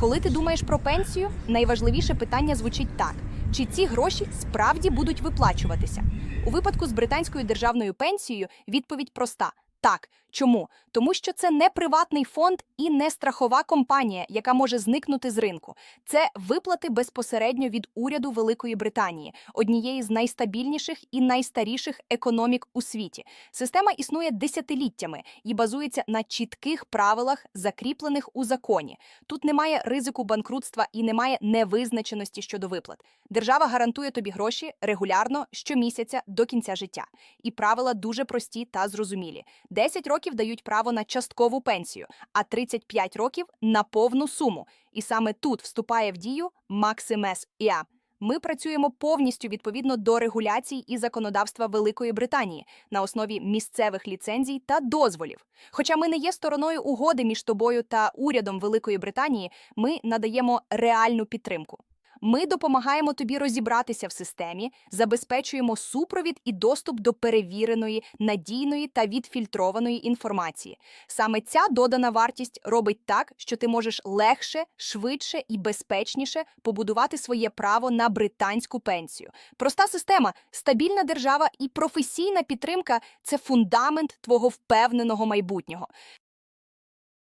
Коли ти думаєш про пенсію, найважливіше питання звучить так: чи ці гроші справді будуть виплачуватися? У випадку з британською державною пенсією відповідь проста. Так, чому? Тому що це не приватний фонд і не страхова компанія, яка може зникнути з ринку. Це виплати безпосередньо від уряду Великої Британії, однієї з найстабільніших і найстаріших економік у світі. Система існує десятиліттями і базується на чітких правилах, закріплених у законі. Тут немає ризику банкрутства і немає невизначеності щодо виплат. Держава гарантує тобі гроші регулярно щомісяця до кінця життя. І правила дуже прості та зрозумілі. 10 років дають право на часткову пенсію, а 35 років на повну суму. І саме тут вступає в дію Максимес ІА. Ми працюємо повністю відповідно до регуляцій і законодавства Великої Британії на основі місцевих ліцензій та дозволів. Хоча ми не є стороною угоди між тобою та урядом Великої Британії, ми надаємо реальну підтримку. Ми допомагаємо тобі розібратися в системі, забезпечуємо супровід і доступ до перевіреної, надійної та відфільтрованої інформації. Саме ця додана вартість робить так, що ти можеш легше, швидше і безпечніше побудувати своє право на британську пенсію. Проста система, стабільна держава і професійна підтримка це фундамент твого впевненого майбутнього.